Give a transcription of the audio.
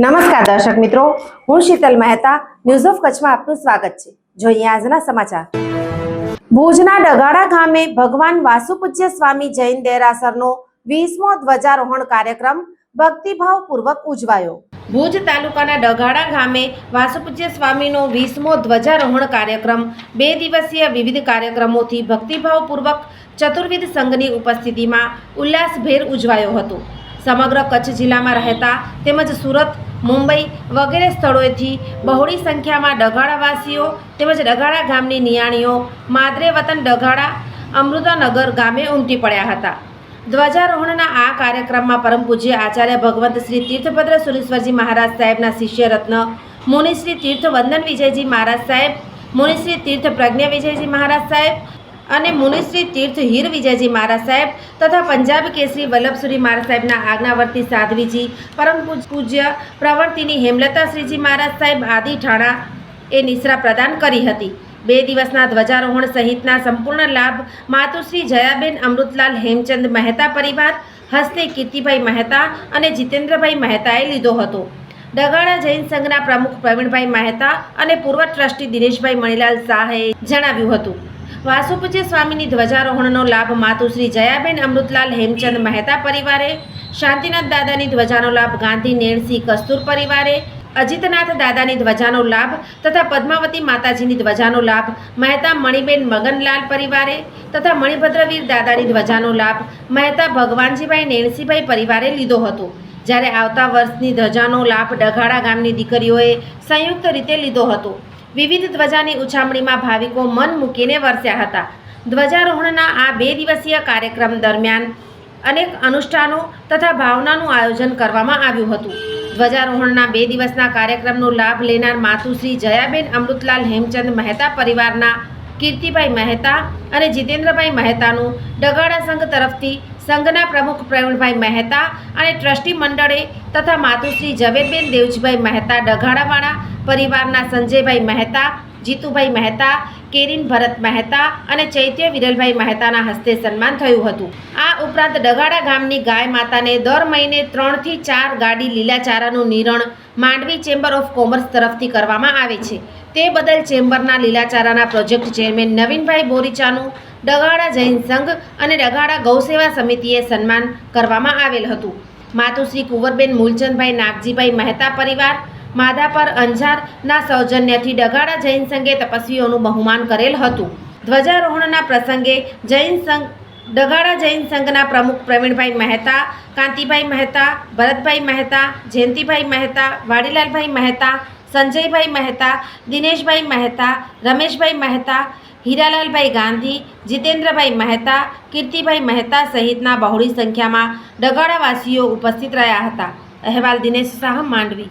નમસ્કાર દર્શક મિત્રો, હું શીતલ મહેતા ન્યૂઝ ઓફ કચ્છમાં આપનું સ્વાગત છે. જોઈએ આજના સમાચાર. ભુજના ડગાડા ગામે ભગવાન વાસુપૂજ્ય સ્વામી જૈન દેરાસરનો વીસમો ધ્વજારોહણ કાર્યક્રમ ભક્તિભાવ પૂર્વક ઉજવાયો. ભુજ તાલુકાના ડગાડા ગામે વાસુપૂજ્ય સ્વામીનો વીસમો ધ્વજારોહણ કાર્યક્રમ બે દિવસીય વિવિધ કાર્યક્રમોથી ભક્તિભાવ પૂર્વક ચતુર્વિધ સંઘની ઉપસ્થિતિમાં ઉલ્લાસભેર ઉજવાયો હતો. સમગ્ર કચ્છ જિલ્લામાં રહેતા તેમજ સુરત મુંબઈ વગેરે સ્થળોએથી બહોળી સંખ્યામાં ડઘાડાવાસીઓ તેમજ ડઘાડા ગામની નિયાણીઓ માદરે વતન ડગાડા અમૃતાનગર ગામે ઉમટી પડ્યા હતા. ધ્વજારોહણના આ કાર્યક્રમમાં પરમ પૂજ્ય આચાર્ય ભગવંત શ્રી તીર્થભદ્ર સુરેશ્વરજી મહારાજ સાહેબના શિષ્ય રત્ન મુનિશ્રી તીર્થ વંદન વિજયજી મહારાજ સાહેબ, મુનિશ્રી તીર્થ પ્રજ્ઞા વિજયજી મહારાજ સાહેબ અને મુનિશ્રી તીર્થ હીર વિજયજી મહારાજ સાહેબ તથા પંજાબ કેસરી વલ્લભસુરી મહારાજ સાહેબના આજ્ઞાવર્તી સાધ્વીજી, પરમ પૂજ- પૂજ્ય પ્રવર્તિની હેમલતા શ્રીજી મહારાજ સાહેબ આદિ ઠાણા એ નિશ્રા પ્રદાન કરી હતી. બે દિવસના ધ્વજારોહણ સહિતના સંપૂર્ણ લાભ માતુશ્રી જયાબેન અમૃતલાલ હેમચંદ મહેતા પરિવાર, હસ્તે કીર્તિભાઈ મહેતા અને જીતેન્દ્રભાઈ મહેતાએ લીધો હતો. ડગાણા જૈન સંઘના પ્રમુખ પ્રવીણભાઈ મહેતા અને પૂર્વ ટ્રસ્ટી દિનેશભાઈ મણીલાલ શાહે જણાવ્યું હતું. વાસુપૂજ્ય સ્વામીની ધ્વજારોહણનો લાભ માતુશ્રી જયાબેન અમૃતલાલ હેમચંદ મહેતા પરિવારે, શાંતિનાથ દાદાની ધ્વજાનો લાભ ગાંધી નેણસિંહ કસ્તુર પરિવારે, અજીતનાથ દાદાની ધ્વજાનો લાભ તથા પદ્માવતી માતાજીની ધ્વજાનો લાભ મહેતા મણિબેન મગનલાલ પરિવારે તથા મણિભદ્રવીર દાદાની ધ્વજાનો લાભ મહેતા ભગવાનજીભાઈ નેણસીભાઈ પરિવારે લીધો હતો. જ્યારે આવતા વર્ષની ધ્વજાનો લાભ ડઘાડા ગામની દીકરીઓએ સંયુક્ત રીતે લીધો હતો. વિવિધ ધ્વજાની ઉછામણીમાં ભાવિકો મન મૂકીને વરસ્યા હતા. ધ્વજારોહણના આ બે દિવસીય કાર્યક્રમ દરમિયાન અનેક અનુષ્ઠાનો તથા ભાવનાનું આયોજન કરવામાં આવ્યું હતું. ધ્વજારોહણના બે દિવસના કાર્યક્રમનો લાભ લેનાર માતુશ્રી જયાબેન અમૃતલાલ હેમચંદ મહેતા પરિવારના કીર્તિભાઈ મહેતા અને જીતેન્દ્રભાઈ મહેતાનું ડગાડા સંઘ તરફથી સંઘના પ્રમુખ પ્રવીણભાઈ મહેતા અને ટ્રસ્ટી મંડળે તથા માતુશ્રી ઝવેરબેન દેવજીભાઈ મહેતા ડઘાડાવાળા પરિવારના સંજયભાઈ મહેતા, જીતુભાઈ મહેતા કેરીન ભરત મહેતા અને ચૈત્ય વિરલભાઈ મહેતાના હસ્તે સન્માન થયું હતું. આ ઉપરાંત ડગાડા ગામની ગાય માતાને દર મહિને ત્રણથી ચાર ગાડી લીલા ચારાનું નિરણ માંડવી ચેમ્બર ઓફ કોમર્સ તરફથી કરવામાં આવે છે. તે બદલ ચેમ્બરના લીલાચારાના પ્રોજેક્ટ ચેરમેન નવીનભાઈ બોરીચાનું ડગાડા જૈન સંઘ અને ડગાડા ગૌસેવા સમિતિએ સન્માન કરવામાં આવેલ હતું. માતુશ્રી કુંવરબેન મૂલચંદભાઈ નાગજીભાઈ મહેતા પરિવાર માધાપર અંજારના સૌજન્યથી ડગાડા જૈન સંઘે તપસ્વીઓનું બહુમાન કરેલ હતું. ધ્વજારોહણના પ્રસંગે જૈન સંઘ, ડગાડા જૈન સંઘના પ્રમુખ પ્રવીણભાઈ મહેતા, કાંતિભાઈ મહેતા, ભરતભાઈ મહેતા, જયંતિભાઈ મહેતા, વાડીલાલભાઈ મહેતા, સંજયભાઈ મહેતા, દિનેશભાઈ મહેતા, રમેશભાઈ મહેતા, હીરાલાલભાઈ ગાંધી, જીતેન્દ્રભાઈ મહેતા, કીર્તિભાઈ મહેતા સહિતના બહોળી સંખ્યામાં ડગાડાવાસીઓ ઉપસ્થિત રહ્યા હતા. અહેવાલ દિનેશ શાહ માંડવી.